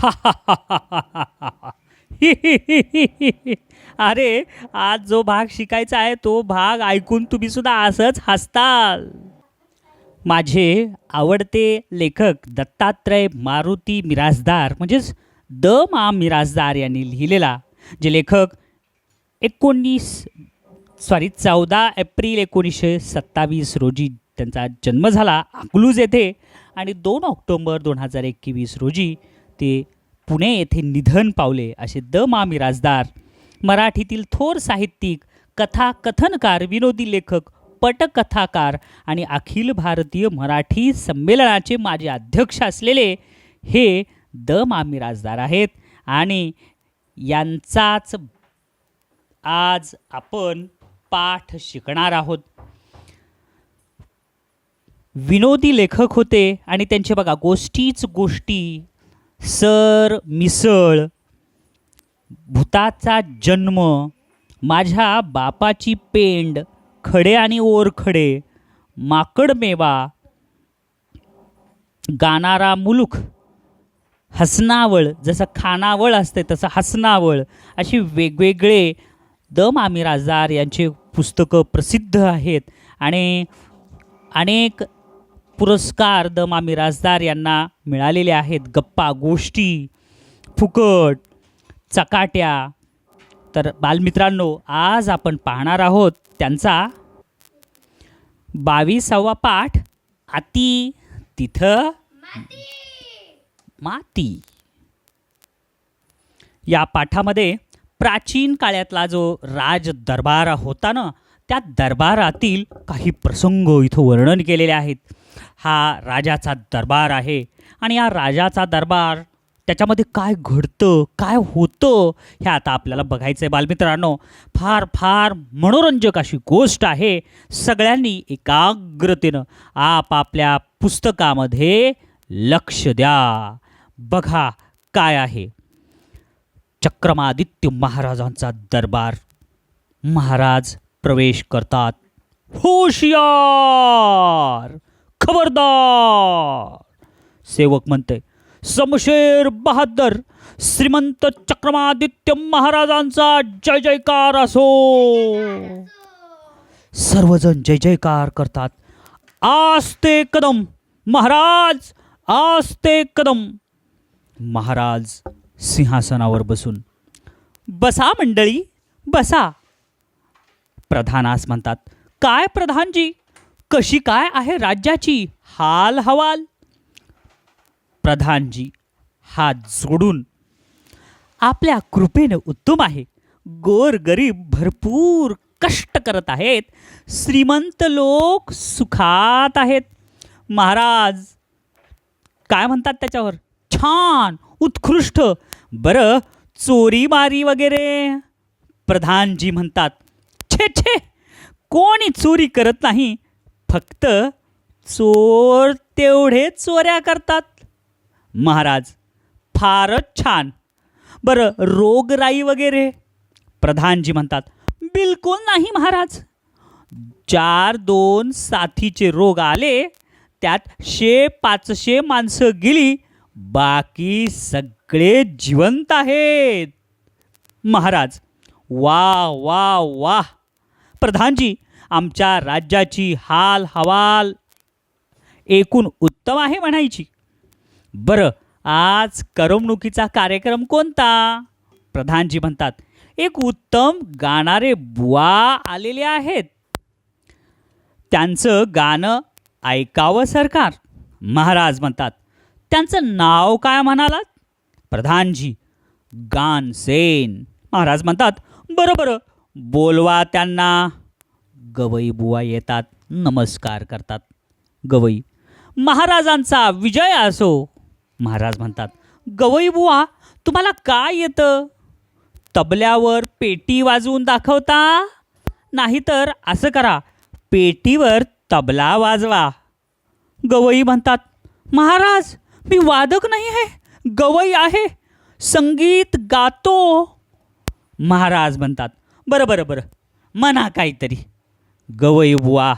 अरे आज जो भाग शिकायचा आहे तो भाग ऐकून तुम्ही सुद्धा असंच हसताल. माझे आवडते लेखक दत्तात्रय मारुती मिराजदार म्हणजेच द मा मिराजदार यांनी लिहिलेला जे लेखक एकोणीस सॉरी चौदा एप्रिल एकोणीसशे सत्तावीस रोजी त्यांचा जन्म झाला अकलूज येथे आणि दोन ऑक्टोंबर दोन हजार एकवीस रोजी ते पुणे येथे निधन पावले असे द मा मिराजदार मराठीतील थोर साहित्यिक कथा कथनकार विनोदी लेखक पटकथाकार आणि अखिल भारतीय मराठी संमेलनाचे माझे अध्यक्ष असलेले हे द मा मिराजदार आहेत आणि यांचाच आज आपण पाठ शिकणार आहोत. विनोदी लेखक होते आणि त्यांचे बघा गोष्टीच गोष्टी सर मिसळ. भूताचा जन्म. माझ्या बापाची पेंड खडे आणि ओरखडे. माकडमेवा गाणारा मुलुख. हसनावळ जसं खानावळ असते तसं हसनावळ. अशी वेगवेगळे द मामी राजदार यांचे पुस्तकं प्रसिद्ध आहेत. आणि अनेक पुरस्कार द मामी राजदार यांना मिळालेले आहेत. गप्पा गोष्टी फुकट चकाट्या. तर बालमित्रांनो आज आपण पाहणार आहोत त्यांचा बावीसावा पाठ आती तिथं माती. या पाठामध्ये प्राचीन काळातला जो राज दरबार होता ना त्या दरबारातील काही प्रसंग इथं वर्णन केलेले आहेत. हा राजाचा दरबार आहे. आणि या राजाचा दरबार त्याच्यामध्ये काय घडतं काय होतं हे आता आपल्याला बघायचं आहे बालमित्रांनो. फार फार मनोरंजक अशी गोष्ट आहे. सगळ्यांनी एकाग्रतेनं आपापल्या पुस्तकामध्ये लक्ष द्या. बघा काय आहे. चक्रमादित्य महाराजांचा दरबार. महाराज प्रवेश करतात. होशियार! खबरदार. सेवक म्हणते समशेर बहादर श्रीमंत चक्रमादित्य महाराजांचा जय जयकार असो. सर्वजण जय जयकार करतात. आस्ते कदम महाराज आस्ते कदम. महाराज सिंहासनावर बसून बसा मंडळी बसा. प्रधानास म्हणतात काय प्रधानजी कशी काय आहे राज्याची? हाल हवाल. प्रधानजी हात जोडून आपल्या कृपेनं उत्तम आहे. गोर गरीब भरपूर कष्ट करत आहेत. श्रीमंत लोक सुखात आहेत. महाराज काय म्हणतात त्याच्यावर? छान उत्कृष्ट. बरं चोरी मारी वगैरे. प्रधानजी म्हणतात छे छे कोणी चोरी करत नाही. फक्त चोर तेवढे चोऱ्या करतात. महाराज फारच छान. बरं रोगराई वगैरे? प्रधानजी म्हणतात बिलकुल नाही महाराज. चार दोन साथीचे रोग आले त्यात शे पाचशे माणसं गेली बाकी सगळे जिवंत आहेत. महाराज वा वा वा. प्रधानजी आमच्या राज्याची हाल हवाल एकूण उत्तम आहे म्हणायची. बरं आज करमणुकीचा कार्यक्रम कोणता? प्रधानजी म्हणतात एक उत्तम गाणारे बुवा आलेले आहेत. त्यांचं गाणं ऐकावं सरकार. महाराज म्हणतात त्यांचं नाव काय म्हणालात? प्रधानजी गानसेन. महाराज म्हणतात बरं बरं बोलवा त्यांना. गवई बुवा येतात नमस्कार करतात. गवई. महाराजांचा विजय असो. महाराज म्हणतात गवई बुवा तुम्हाला काय येतं? तबल्यावर पेटी वाजवून दाखवता? नाहीतर असं करा पेटीवर तबला वाजवा. गवई म्हणतात महाराज मी वादक नाही आहे. गवई आहे. संगीत गातो. महाराज म्हणतात बरं बरं बरं. म्हणा काहीतरी. गवई बुवा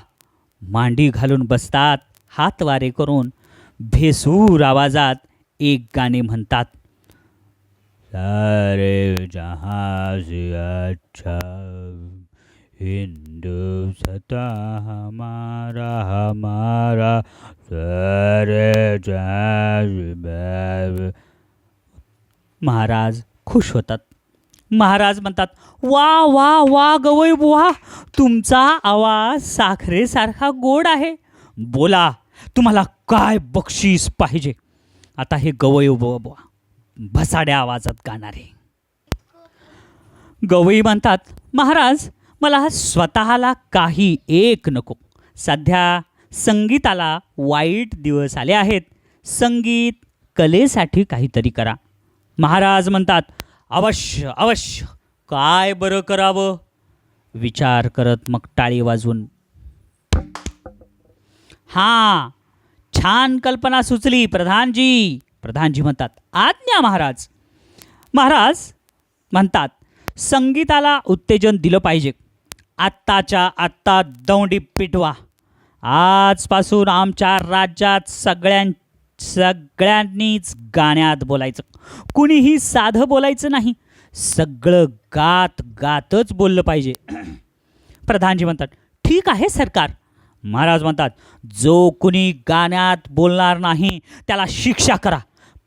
मांडी घालून बसतात हातवारे करून भेसूर आवाजात एक गाणे म्हणतात. सारे जहाज से अच्छा हिंदुस्तां हमारा हमारा सारे जहाँ महाराज खुश होतात. महाराज म्हणतात वा वा वा गवई बुवा तुमचा आवाज साखरेसारखा गोड आहे. बोला तुम्हाला काय बक्षीस पाहिजे? आता हे गवई बुवा बुवा भसाड्या आवाजात गाणारे गवई म्हणतात महाराज मला स्वतःला काही एक नको. सध्या संगीताला वाईट दिवस आले आहेत. संगीत कलेसाठी काहीतरी करा. महाराज म्हणतात अवश्य अवश्य. काय बरं करावं? विचार करत मग टाळी वाजवून हां छान कल्पना सुचली प्रधानजी. प्रधानजी म्हणतात आज्ञा महाराज. महाराज म्हणतात संगीताला उत्तेजन दिलं पाहिजे. आत्ताच्या आत्ता दौंडी पिटवा आजपासून आमच्या राज्यात सगळ्यां सगळ्यांनीच गाण्यात बोलायचं. कुणीही साधं बोलायचं नाही. सगळं गात गातच बोललं पाहिजे. प्रधानजी म्हणतात ठीक आहे सरकार. महाराज म्हणतात जो कुणी गाण्यात बोलणार नाही त्याला शिक्षा करा.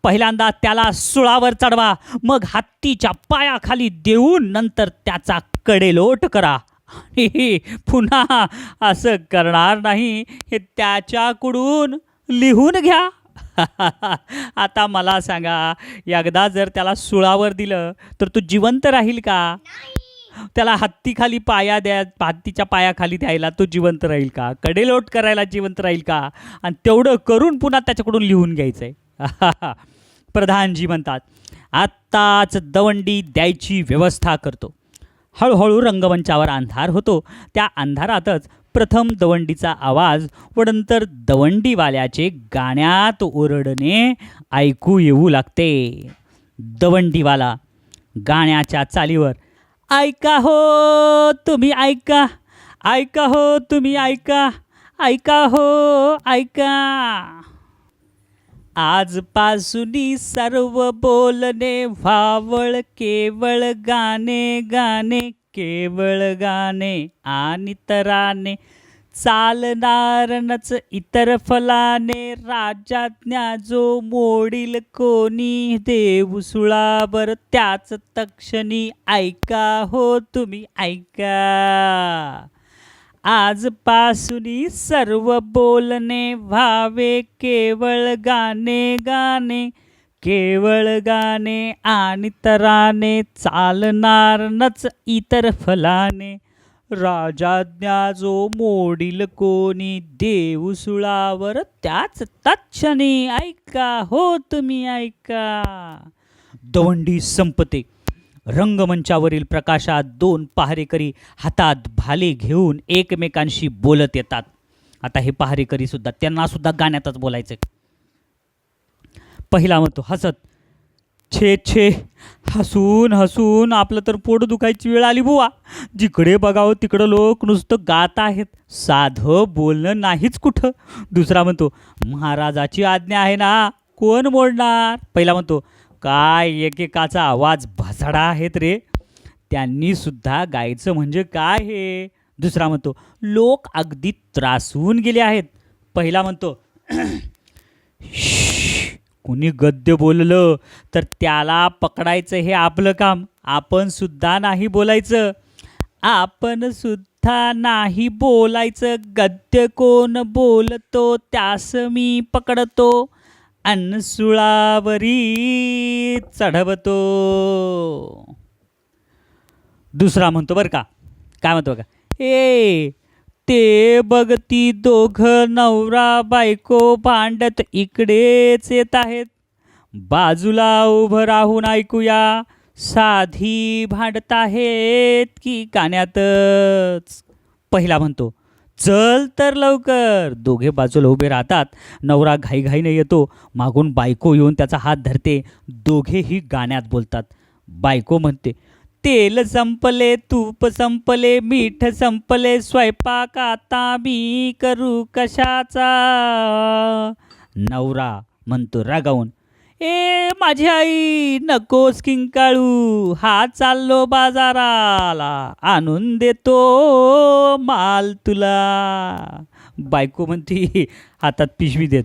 पहिल्यांदा त्याला सुळावर चढवा. मग हत्तीच्या पायाखाली देऊन नंतर त्याचा कडेलोट करा. पुन्हा असं करणार नाही हे त्याच्याकडून लिहून घ्या. आता मला सांगा एकदा जर त्याला सुळावर दिलं तर तू जिवंत राहील का? त्याला हत्तीखाली पाया द्या हत्तीच्या पायाखाली द्यायला तो जिवंत राहील का? कडेलोट करायला जिवंत राहील का? आणि तेवढं करून पुन्हा त्याच्याकडून लिहून घ्यायचं आहे प्रधानजी म्हणतात आत्ताच दवंडी द्यायची व्यवस्था करतो. हळूहळू रंगमंचावर अंधार होतो. त्या अंधारातच प्रथम दवंडीचा आवाज व नंतर दवंडीवाल्याचे गाण्यात ओरडणे ऐकू येऊ लागते. दवंडीवाला गाण्याच्या चालीवर ऐका हो तुम्ही ऐका ऐका हो तुम्ही ऐका ऐका हो ऐका. आजपासून सर्व बोलणे व्हावळ केवळ गाणे गाणे केवळ गाणे आणि तराने चालणारनच इतर फलाने राजाज्ञा जो मोडील कोणी देवसुळावर त्याच तक्षणी ऐका हो तुम्ही ऐका. आजपासून सर्व बोलणे व्हावे केवळ गाणे गाणे केवळ गाणे आणि तराने चालणार नच इतर फलाने. राजाज्ञा जो मोडील कोणी देव सुळावर त्याच तक्षणी ऐका हो तुम्ही ऐका. दवंडी संपते. रंगमंचावरील प्रकाशात दोन पहारेकरी हातात भाले घेऊन एकमेकांशी बोलत येतात. आता हे पहारेकरी सुद्धा त्यांना सुद्धा गाण्यातच बोलायचं पहिला म्हणतो हसत. छे छे. हसून हसून आपलं तर पोट दुखायची वेळ आली बुवा. जिकडे बघावं तिकडं लोक नुसतं गात आहेत. साधं बोलणं नाहीच कुठं. दुसरा म्हणतो महाराजाची आज्ञा आहे ना कोण मोडणार? पहिला म्हणतो काय एकेकाचा आवाज भासाडा आहेत रे. त्यांनी सुद्धा गायचं म्हणजे काय हे? दुसरा म्हणतो लोक अगदी त्रासून गेले आहेत. पहिला म्हणतो कुणी गद्य बोललं तर त्याला पकडायचं हे आपलं काम. आपण सुद्धा नाही बोलायचं. आपण सुद्धा नाही बोलायचं. गद्य कोण बोलतो त्यास मी पकडतो. अनसुळावरी चढवतो. दुसरा म्हणतो बरं का. काय म्हणतो बघा. ए ते बघती दोघं नवरा बायको भांडत इकडेच येत आहेत. बाजूला उभं राहून ऐकूया साधी भांडत आहेत की गाण्यातच. पहिला म्हणतो चल तर लवकर. दोघे बाजूला उभे राहतात नवरा घाईघाईने येतो मागून बायको येऊन त्याचा हात धरते दोघेही गाण्यात बोलतात. बायको म्हणते तेल संपले तूप संपले मीठ संपले स्वयंपाक आता मी करू कशाचा? नवरा म्हणतो रागावून ए माझी आई नकोस किंकाळू हा चाललो बाजाराला आणून देतो माल तुला. बायको म्हणती हातात पिशवी देत.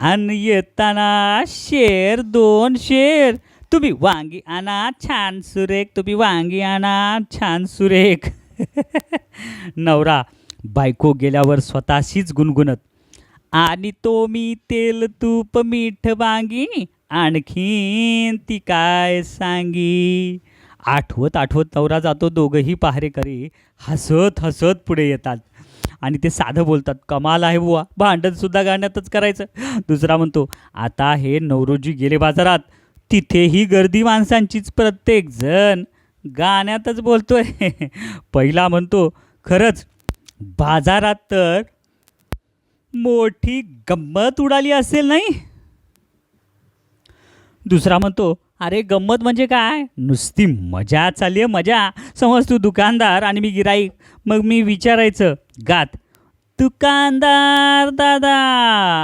आणि येताना शेर दोन शेर तुम्ही वांगी आणा छान सुरेख. तुम्ही वांगी आणा छान सुरेख. नवरा बायको गेल्यावर स्वतःशीच गुणगुणत. आणि तो मी तेल तूप मीठ वांगी आणखीन ती काय सांगी? आठवत आठवत नवरा जातो दोघंही पहारेकरी हसत हसत पुढे येतात. आणि ते साधं बोलतात कमाल आहे बुवा भांडणसुद्धा गाण्यातच करायचं. दुसरा म्हणतो आता हे नवरोजी गेले बाजारात तिथेही गर्दी माणसांचीच प्रत्येक जण. गाण्यातच बोलतोय. पहिला म्हणतो खरंच बाजारात तर मोठी गंमत उडाली असेल नाही? दुसरा म्हणतो अरे गंमत म्हणजे काय? नुसती मजा चालली आहे मजा. समज तू दुकानदार आणि मी गिराईक. मग मी विचारायचं गात दुकानदार दादा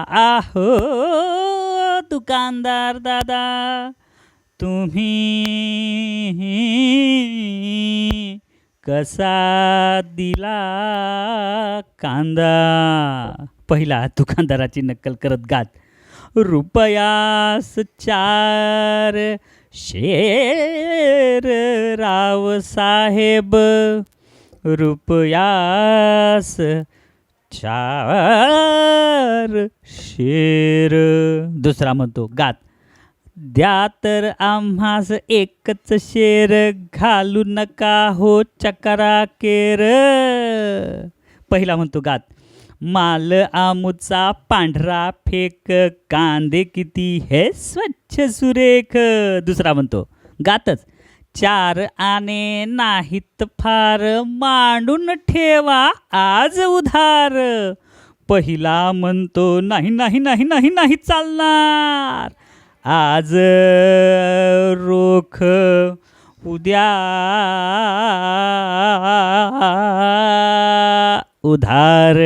आहो. दुकानदार दादा तुम्ही कसा दिला कांदा? पहिला दुकानदाराची नक्कल करत गात रुपयास चार शेर राव साहेब रुपयास चार शेर. दुसरा म्हणतो गात. द्या तर आम्हास एकच शेर घालू नका हो चकरा केर. पहिला म्हणतो गात. माल आमुचा पांढरा फेक कांदे किती हे स्वच्छ सुरेख. दुसरा म्हणतो गातच. चार आणे नाहीत फार मांडून ठेवा आज उधार. पहिला म्हणतो नाही नाही नाही नाही नाही चालणार. आज रोख उद्या उधार.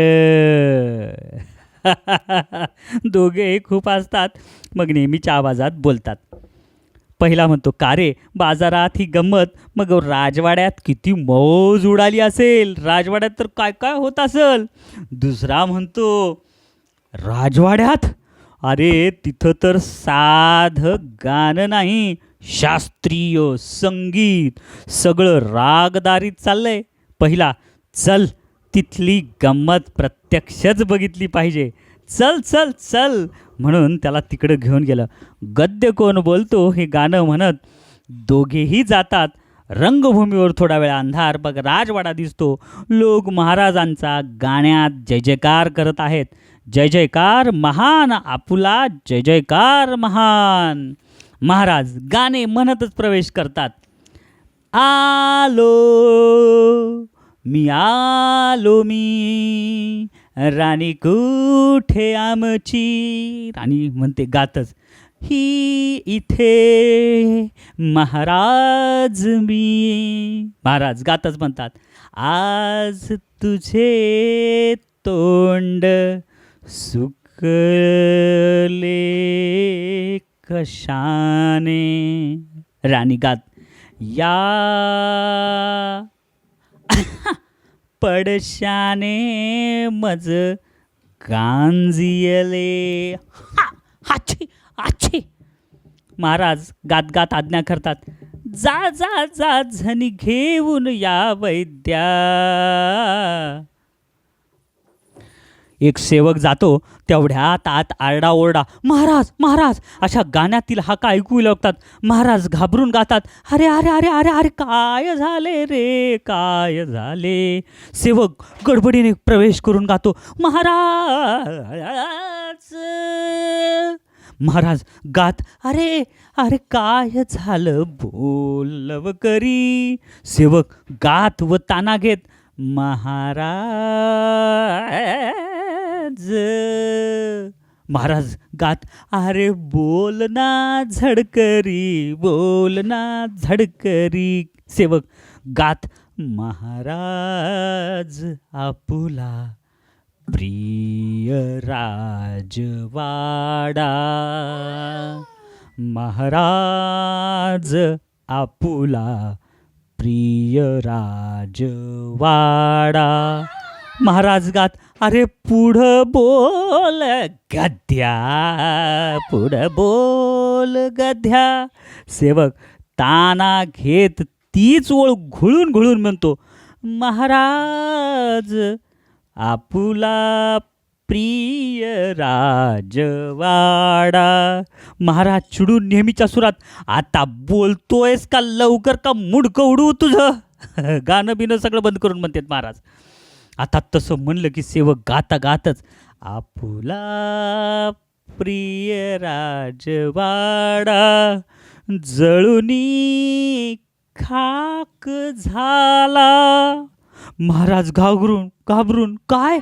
दोघेही खूप असतात मग नेहमीच्या आवाजात बोलतात. पहिला म्हणतो का रे? बाजारात ही गंमत. मग राजवाड्यात किती मौज उडाली असेल. राजवाड्यात तर काय काय होत असेल? दुसरा म्हणतो राजवाड्यात? अरे तिथं तर साधं गाणं नाही. शास्त्रीय संगीत. सगळं रागदारीत चाललंय. पहिला चल तिथली गंमत प्रत्यक्षच बघितली पाहिजे. चल चल चल. म्हणून त्याला तिकडं घेऊन गेलं. गद्य कोण बोलतो हे गाणं म्हणत दोघेही जातात. रंगभूमीवर थोडा वेळ अंधार. बघ राजवाडा दिसतो. लोक महाराजांचा गाण्यात जय जयकार करत आहेत. जय जयकार महान आपुला जय जयकार महान. महाराज गाणे म्हणतच प्रवेश करतात. आलो मी आलो मी. राणी कुठे आमची? राणी म्हणते गातच. ही इथे महाराज मी. महाराज गातच म्हणतात. आज तुझे तोंड सुकले कशाने? राणी गात. या. पडशाने मज गांजियले. हा आच्छी आची महाराज गात गात आज्ञा करतात. जा जा जा झनी घेऊन या वैद्या. एक सेवक जातो तेवढ्यात आत आरडाओरडा महाराज महाराज अशा गाण्यातील हाका ऐकू लागतात. महाराज घाबरून गातात. अरे अरे अरे अरे अरे काय झाले रे? काय झाले? सेवक गडबडीने प्रवेश करून गातो. महाराज महाराज गात. अरे अरे काय झालं? बोलव करी. सेवक गात व ताना घेत. महाराज महाराज गात अरे बोल ना झडकरी बोल ना झडकरी. सेवक गात महाराज आपुला प्रिय राजवाडा. महाराज आपुला प्रिय राजवाडा. महाराज गात अरे पुढं बोल गध्या पुढं बोल गध्या सेवक ताना घेत तीच ओळ घुळून घुळून म्हणतो महाराज आपुला प्रिय राजवाडा. महाराज चिडून नेहमीच्या सुरात आता बोलतोयस का लवकर का मुडकं उडू तुझं? गाणं बिणं सगळं बंद करून म्हणतात महाराज. आता तसं म्हणलं की सेवक गाता गातच आपुला प्रिय राजवाडा जळुनी खाक झाला. महाराज घाबरून घाबरून काय?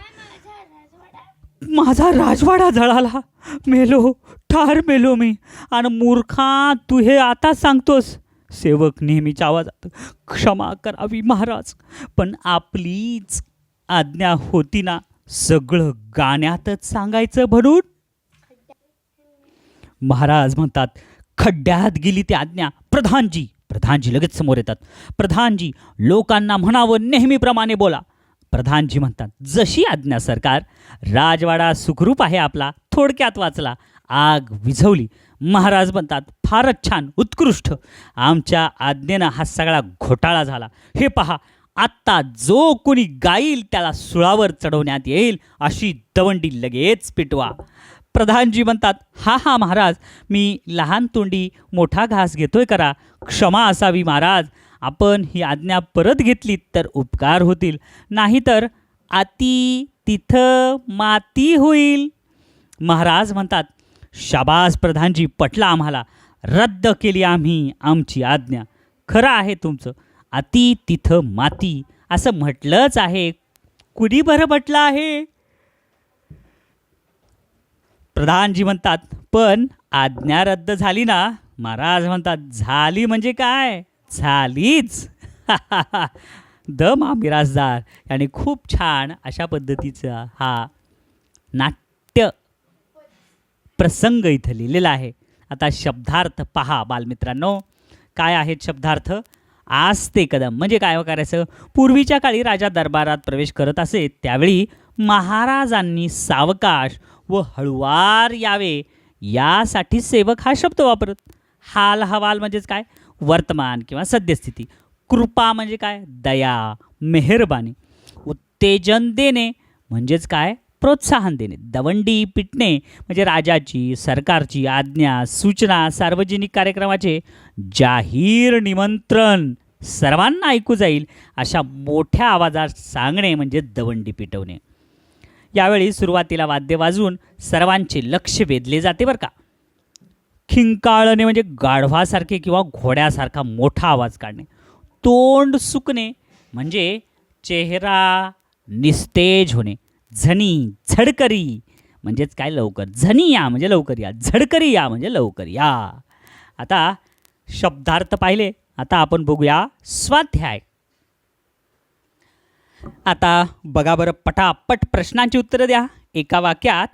माझा राजवाडा जळाला. मेलो ठार मेलो मी. आणि मूर्खा तू हे आता सांगतोस? सेवक नेहमीच्या आवाजात क्षमा करावी महाराज. पण आपलीच आज्ञा होती ना सगळं गाण्यातच सांगायचं म्हणून. महाराज म्हणतात खड्ड्यात गेली ती आज्ञा. प्रधानजी प्रधानजी लगेच समोर येतात. प्रधानजी लोकांना म्हणावं नेहमीप्रमाणे बोला. प्रधानजी म्हणतात जशी आज्ञा सरकार राजवाडा सुखरूप आहे आपला थोडक्यात वाचला आग विझवली. महाराज म्हणतात फारच छान उत्कृष्ट. आमच्या आज्ञेनं हा सगळा घोटाळा झाला. हे पहा आत्ता जो कोणी गाईल त्याला सुळावर चढवण्यात येईल अशी दवंडी लगेच पिटवा. प्रधानजी म्हणतात हा हा महाराज मी लहान तोंडी मोठा घास घेतोय करा. क्षमा असावी महाराज. आपण ही आज्ञा परत घेतली तर उपकार होतील. नाहीतर आती तिथं माती होईल. महाराज म्हणतात शाबास प्रधानजी पटला आम्हाला. रद्द केली आम्ही आमची आज्ञा. खरं आहे तुमचं. अति तिथं माती. असं म्हटलंच आहे. कुणी बरं म्हटलं आहे? प्रधानजी म्हणतात पण आज्ञा रद्द झाली ना? महाराज म्हणतात झाली म्हणजे काय? झालीच. द मामिराजदार याने खूप छान अशा पद्धतीचा हा नाट्य प्रसंग इथं लिहिलेला आहे. आता शब्दार्थ पहा बालमित्रांनो. काय आहेत शब्दार्थ? आस्ते कदम. म्हणजे काय हो करायचं? पूर्वीच्या काळी राजा दरबारात प्रवेश करत असे त्यावेळी महाराजांनी सावकाश व हळुवार यावे यासाठी सेवक हा शब्द वापरत. हाल हवाल म्हणजेच काय? वर्तमान किंवा सद्यस्थिती. कृपा म्हणजे काय? दया मेहरबानी. उत्तेजन देणे म्हणजेच काय? प्रोत्साहन देणे. दवंडी पिटणे म्हणजे राजाची सरकारची आज्ञा सूचना सार्वजनिक कार्यक्रमाचे जाहीर निमंत्रण. सर्वांना ऐकू जाईल अशा मोठ्या आवाजात सांगणे म्हणजे दवंडी पिटवणे. यावेळी सुरुवातीला वाद्य वाजवून सर्वांचे लक्ष वेधले जाते बरं का. खिंकाळणे म्हणजे गाढवासारखे किंवा घोड्यासारखा मोठा आवाज काढणे. तोंड सुकणे म्हणजे चेहरा निस्तेज होणे. झनी झडकरी. म्हणजेच काय लवकर? झनी या म्हणजे लवकर या. झडकरी या म्हणजे लवकर या. आता शब्दार्थ पाहिले. आता आपण बघूया स्वाध्याय. आता बघा बरं पटापट प्रश्नांची उत्तरं द्या. एका वाक्यात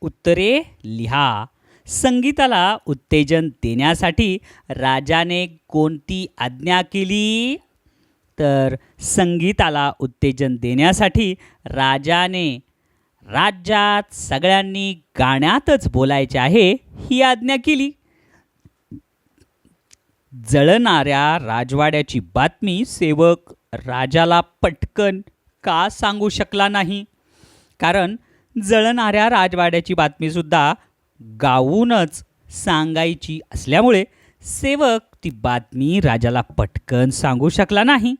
उत्तरे लिहा. संगीताला उत्तेजन देण्यासाठी राजाने कोणती आज्ञा केली? तर संगीताला उत्तेजन देण्यासाठी राजाने राज्यात सगळ्यांनी गाण्यातच बोलायचे आहे ही आज्ञा केली. जळणाऱ्या राजवाड्याची बातमी सेवक राजाला पटकन का सांगू शकला नाही? कारण जळणाऱ्या राजवाड्याची बातमीसुद्धा गाऊनच सांगायची असल्यामुळे सेवक ती बातमी राजाला पटकन सांगू शकला नाही.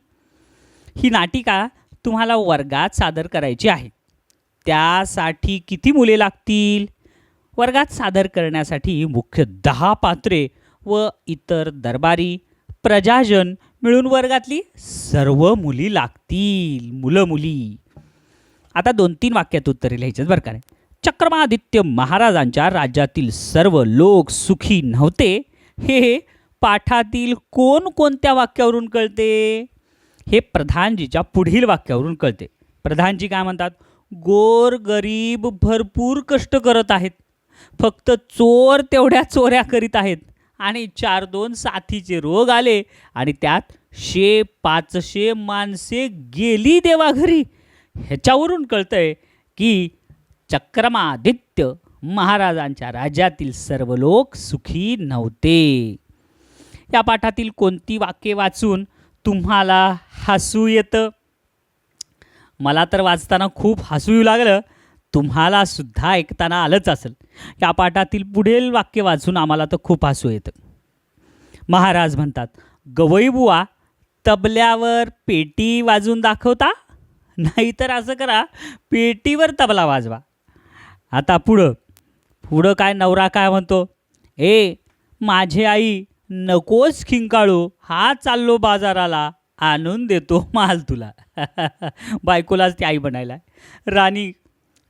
ही नाटिका तुम्हाला वर्गात सादर करायची आहे. त्यासाठी किती मुले लागतील? वर्गात सादर करण्यासाठी मुख्य दहा पात्रे व इतर दरबारी प्रजाजन मिळून वर्गातली सर्व मुली लागतील मुलं मुली आता दोन तीन वाक्यात उत्तरे लिहायचं बरं का चक्रमादित्य महाराजांच्या राज्यातील सर्व लोक सुखी नव्हते. हे पाठातील कोणकोणत्या वाक्यावरून कळते? हे प्रधानजीच्या पुढील वाक्यावरून कळते. प्रधानजी काय म्हणतात? गोर गरीब भरपूर कष्ट करत आहेत. फक्त चोर तेवढ्या चोऱ्या करीत आहेत. आणि चार दोन साथीचे रोग आले आणि त्यात शे पाचशे माणसे गेली देवाघरी. ह्याच्यावरून कळतंय की चक्रमादित्य महाराजांच्या राज्यातील सर्व लोक सुखी नव्हते. या पाठातील कोणती वाक्ये वाचून तुम्हाला हसू येतं? मला तर वाचताना खूप हसू येऊ लागलं. तुम्हाला सुद्धा ऐकताना आलंच असेल. या पाठातील पुढील वाक्य वाचून आम्हाला तर खूप हसू येतं. महाराज म्हणतात गवईबुवा तबल्यावर पेटी वाजून दाखवता नाहीतर असं करा पेटीवर तबला वाजवा. आता पुढं पुढं काय नवरा काय म्हणतो ए माझे आई नकोच खिंकाळू हा चाललो बाजाराला आणून देतो माल तुला. बायकोलाच ती आई बनायला राणी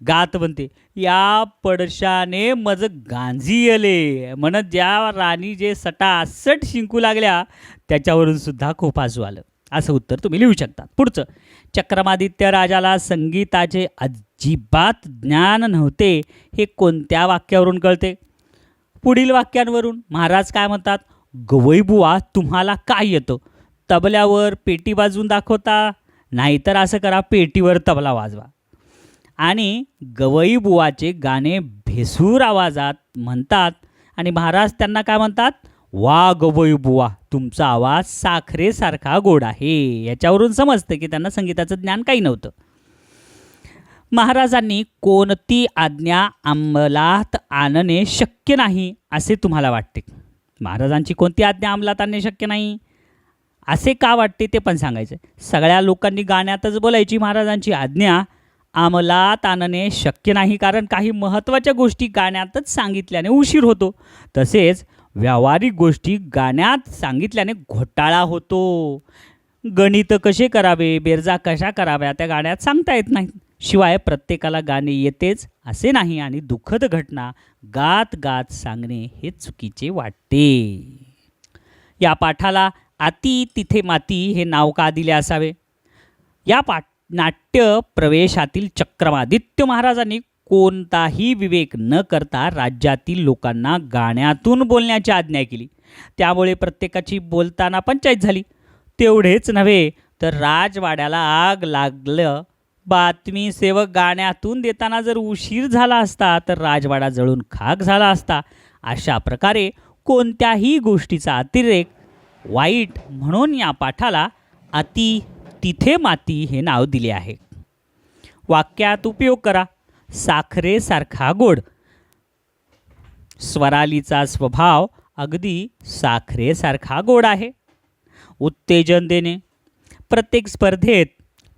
गात म्हणते या पडशाने मज गांजी येले. म्हणत ज्या राणी जे सटासट शिंकू लागल्या त्याच्यावरून सुद्धा खूप हसू आलं. असं उत्तर तुम्ही लिहू शकता. पुढचं चक्रमादित्य राजाला संगीताचे अजिबात ज्ञान नव्हते हे कोणत्या वाक्यावरून कळते? पुढील वाक्यांवरून महाराज काय म्हणतात गवईबुवा तुम्हाला काय येतं? तबल्यावर पेटी वाजवून दाखवता नाहीतर असं करा पेटीवर तबला वाजवा. आणि गवईबुवाचे गाणे भेसूर आवाजात म्हणतात आणि महाराज त्यांना काय म्हणतात? वा गवईबुवा तुमचा आवाज साखरेसारखा गोड आहे. याच्यावरून समजतं की त्यांना संगीताचं ज्ञान काही नव्हतं. महाराजांनी कोणती आज्ञा अंमलात आणणे शक्य नाही असे तुम्हाला वाटते? महाराजांची कोणती आज्ञा अंमलात आणणे शक्य नाही? असे का वाटते ते पण सांगायचं. सगळ्या लोकांनी गाण्यातच बोलायची महाराजांची आज्ञा. अंमलात आणणे शक्य नाही कारण काही महत्त्वाच्या गोष्टी गाण्यातच सांगितल्याने उशीर होतो. तसेच व्यावहारिक गोष्टी गाण्यात सांगितल्याने घोटाळा होतो. गणित कसे करावे बेरजा कशा कराव्या त्या गाण्यात सांगता येत नाहीत. शिवाय प्रत्येकाला गाणे येतेच असे नाही आणि दुःखद घटना गात गात सांगणे हे चुकीचे वाटते. या पाठाला आती तिथे माती हे नाव का दिले असावे? या पाठ नाट्य प्रवेशातील चक्रमादित्य महाराजांनी कोणताही विवेक न करता राज्यातील लोकांना गाण्यातून बोलण्याची आज्ञा केली. त्यामुळे प्रत्येकाची बोलताना पंचायत झाली. तेवढेच नव्हे तर राजवाड्याला आग लागलं. बातमी सेवक गाण्यातून देताना जर उशीर झाला असता तर राजवाडा जळून खाक झाला असता. अशा प्रकारे कोणत्याही गोष्टीचा अतिरेक वाईट म्हणून या पाठाला अति तिथे माती हे नाव दिले आहे. वाक्यात उपयोग करा. साखरेसारखा गोड. स्वरालीचा स्वभाव अगदी साखरेसारखा गोड आहे. उत्तेजन देणे. प्रत्येक स्पर्धेत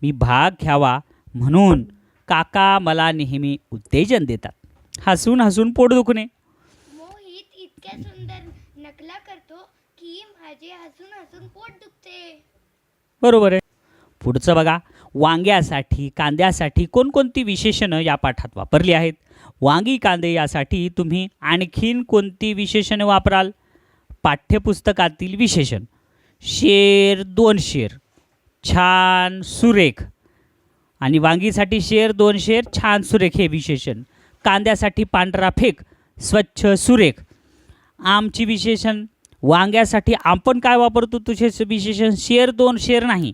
मी भाग घ्यावा म्हणून काका मला नेहमी उत्तेजन देतात. हसून हसून पोट दुखणे. मोहित इतक्या सुंदर नकला करतो. की माझे हसून हसून पोट दुखते. बरोबर आहे. पुढचं बघा वांग्यासाठी कांद्यासाठी कोणकोणती विशेषणं या पाठात वापरली आहेत? वांगी कांदे यासाठी तुम्ही आणखीन कोणती विशेषणे वापराल? पाठ्यपुस्तकातील विशेषण. शेर दोन शेर छान सुरेख. आणि वांगीसाठी शेर दोन शेर छान सुरेख हे विशेषण. कांद्यासाठी पांढरा फेक स्वच्छ सुरेख. आमची विशेषण वांग्यासाठी आपण काय वापरतो? तुझे विशेषण शेर दोन शेर नाही.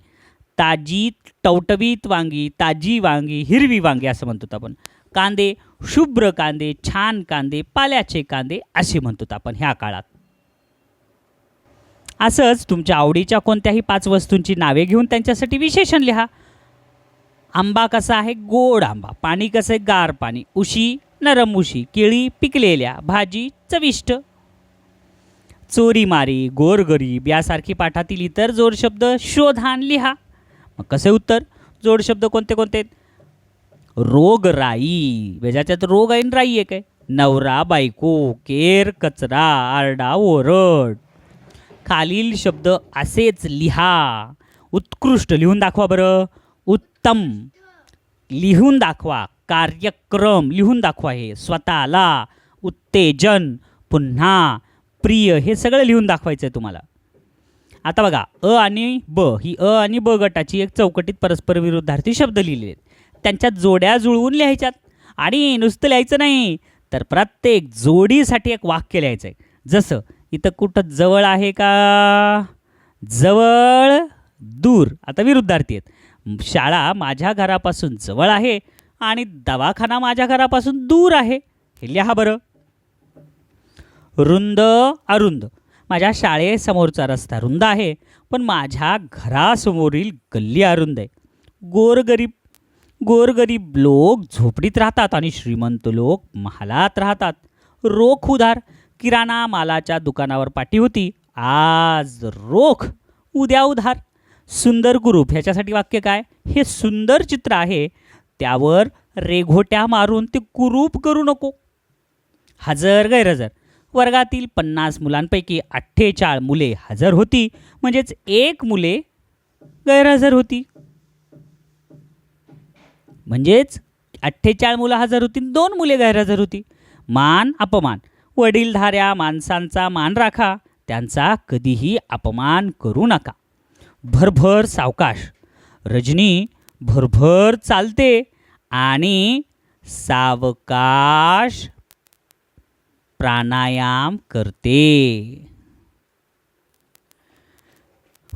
ताजी टवटवीत वांगी ताजी वांगी हिरवी वांगी असं म्हणतो आपण. कांदे शुभ्र कांदे छान कांदे पाल्याचे कांदे असे म्हणतो आपण ह्या काळात. असंच तुमच्या आवडीच्या कोणत्याही पाच वस्तूंची नावे घेऊन त्यांच्यासाठी विशेषण लिहा. आंबा कसा आहे? गोड आंबा. पाणी कसं आहे? गार पाणी. उशी नरम उशी. केळी पिकलेल्या भाजी चविष्ट. चोरी मारी गोरगरीब यासारखी पाठातील इतर जोडशब्द शोधान लिहा. मग कसे उत्तर? जोडशब्द कोणते कोणते? आहेत? रोगराई. ज्याच्यात रोग आहे राई आहे. काय नवरा बायको केर कचरा आरडा ओरड. खालील शब्द असेच लिहा. उत्कृष्ट लिहून दाखवा बरं. उत्तम. लिहून दाखवा. कार्यक्रम लिहून दाखवा हे. स्वतःला उत्तेजन. पुन्हा प्रिय हे सगळं लिहून दाखवायचं आहे तुम्हाला. आता बघा अ आणि ब ही अ आणि ब गटाची एक चौकटीत परस्पर विरुद्धार्थी शब्द लिहिलेले आहेत. त्यांच्या जोड्या जुळवून लिहायच्यात. आणि नुसतं लिहायचं नाही तर प्रत्येक जोडीसाठी एक वाक्य लिहायचं आहे जसं इथं कुठं जवळ आहे का? जवळ दूर. आता विरुद्धार्थी आहेत. शाळा माझ्या घरापासून जवळ आहे आणि दवाखाना माझ्या घरापासून दूर आहे. हे लिहा बरं. रुंद अरुंद. माझ्या शाळेसमोरचा रस्ता रुंद आहे पण माझ्या घरासमोरील गल्ली अरुंद आहे. गोरगरीब गोरगरीब लोक झोपडीत राहतात आणि श्रीमंत लोक महालात राहतात. रोख उधार किराणा मालाच्या दुकानावर पाठी होती. आज रोख उद्या उधार. सुंदर कुरूप ह्याच्यासाठी वाक्य काय? हे सुंदर चित्र आहे. त्यावर रेघोट्या मारून ते कुरूप करू नको. हजर गैरहजर. वर्गातील पन्नास मुलांपैकी अठ्ठेचाळ मुले हजर होती. म्हणजेच एक मुले गैरहजर होती. म्हणजेच अठ्ठेचाळ मुलं हजर होती दोन मुले गैरहजर होती. मान अपमान वडीलधाऱ्या माणसांचा मान राखा त्यांचा कधीही अपमान करू नका. भरभर सावकाश. रजनी भरभर चालते आणि सावकाश प्राणायाम करते.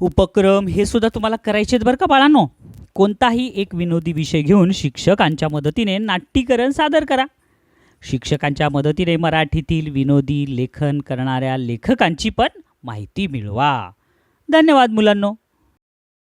उपक्रम हे सुद्धा तुम्हाला करायचे आहेत बरं का बाळांनो? कोणताही एक विनोदी विषय घेऊन शिक्षकांच्या मदतीने नाट्यीकरण सादर करा. शिक्षकांच्या मदतीने मराठीतील विनोदी लेखन करणाऱ्या लेखकांची पण माहिती मिळवा. धन्यवाद मुलांनो.